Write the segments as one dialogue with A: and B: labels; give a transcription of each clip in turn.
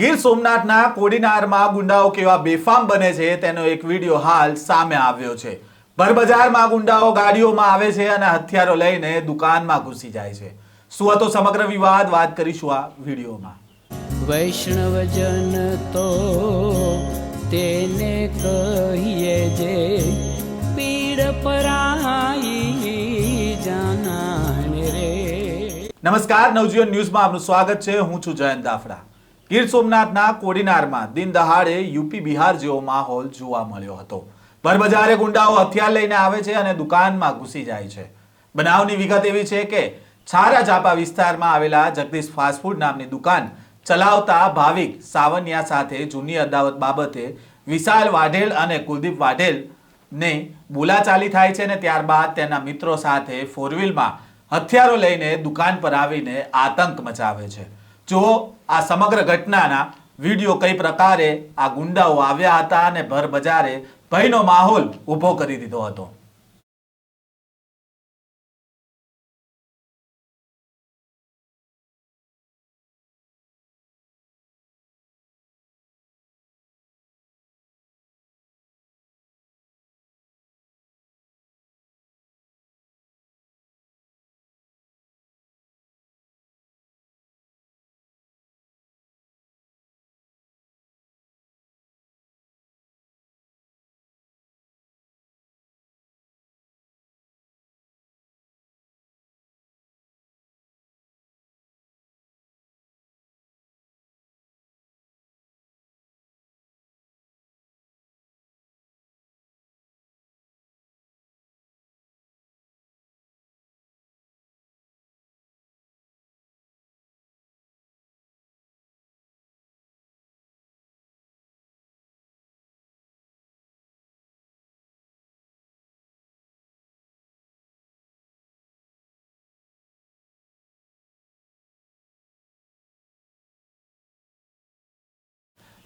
A: ગીર સોમનાથના કોડીનારમાં ગુંડાઓ કેવા બેફામ બને છે તેનો એક વીડિયો હાલ સામે આવ્યો છે. ભરબજારમાં ગુંડાઓ ગાડીઓમાં આવે છે અને હથિયારો લઈને દુકાનમાં ઘૂસી જાય છે. શું હતો સમગ્ર વિવાદ? વાત કરીશું આ વિડીયોમાં.
B: વૈષ્ણવજન તો તેને કહીએ જે પીડ પરાઈ જાના રે.
A: નમસ્કાર નવજીવન ન્યૂઝમાં આપનું સ્વાગત છે. હું છું જયંત દાફડા. ગીર સોમનાથના કોડીનારમાં દિન દહાડે યુપી બિહાર જેવો માહોલ જોવા મળ્યો હતો. ભરબજારે ગુંડાઓ હથિયાર લઈને આવે છે અને દુકાનમાં ઘૂસી જાય છે. બનાવની વિગત એવી છે કે છારા ચાપા વિસ્તારમાં આવેલા જગદીશ ફાસ્ટફૂડ નામની દુકાન ચલાવતા ભાવિક સાવનિયા સાથે જૂની અદાવત બાબતે વિશાલ વાઢેલ અને કુલદીપ વાઢેલ ને બોલાચાલી થાય છે અને ત્યારબાદ તેના મિત્રો સાથે ફોરવ્હીલમાં હથિયારો લઈને દુકાન પર આવીને આતંક મચાવે છે. જો આ સમગ્ર ઘટનાના વીડિયો કઈ પ્રકારે આ ગુંડાઓ આવ્યા હતા અને ભર બજારે ભયનો માહોલ ઊભો કરી દીધો હતો.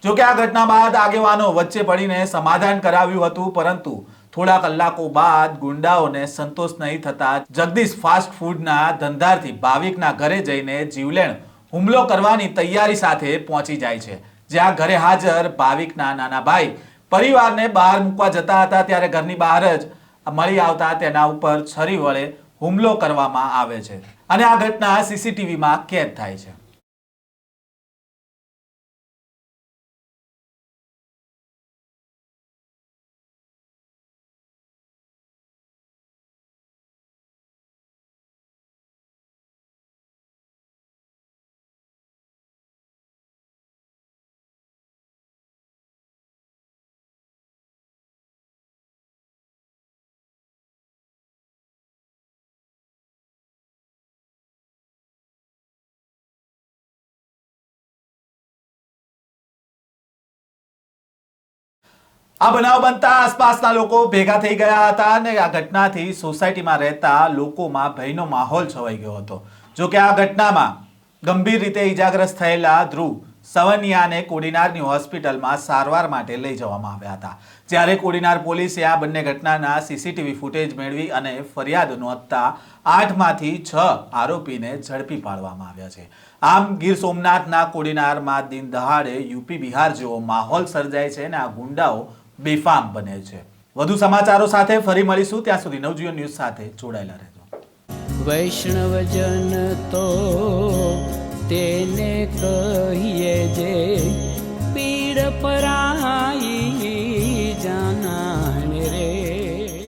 A: જો કે આ ઘટના બાદ આગેવાનો વચ્ચે પડીને સમાધાન કરાવ્યું હતું, પરંતુ થોડા કલાકો બાદ ગુંડાઓને સંતોષ નહીં થતા જગદીશ ફાસ્ટ ફૂડના ધંધારથી ભાવિકના ઘરે જઈને જીવલેણ હુમલો કરવાની તૈયારી સાથે પહોંચી જાય છે જ્યાં ઘરે હાજર ભાવિકના નાના ભાઈ પરિવારને બહાર મૂકવા જતા હતા ત્યારે ઘરની બહાર જ મળી આવતા તેના ઉપર છરી વડે હુમલો કરવામાં આવે છે. અને આ ઘટના સીસીટીવીમાં કેદ થાય છે. આ બનાવ બનતા આસપાસના લોકો ભેગા થઈ ગયા હતા અને આ ઘટનાથી સોસાયટીમાં રહેતા લોકોમાં ભયનો માહોલ છવાઈ ગયો હતો. જો કે આ ઘટનામાં ગંભીર રીતે ઈજાગ્રસ્ત થયેલા ધ્રુવ સવનિયાને કોડીનારની હોસ્પિટલમાં સારવાર માટે લઈ જવામાં આવ્યા હતા. જ્યારે કોડીનાર પોલીસે આ બંને ઘટનાના સીસીટીવી ફૂટેજ મેળવી અને ફરિયાદ નોંધતા આઠમાંથી છ આરોપીને ઝડપી પાડવામાં આવ્યા છે. આમ ગીર સોમનાથના કોડીનારમાં દિન દહાડે યુપી બિહાર જેવો માહોલ સર્જાય છે અને આ ગુંડાઓ બેફામ બને છે. વધુ સમાચારો સાથે ફરી મળીશું. ત્યાં સુધી નવજીવન ન્યૂઝ સાથે જોડાયેલા રહેજો.
B: વૈષ્ણવજન તો તેને કહીએ જે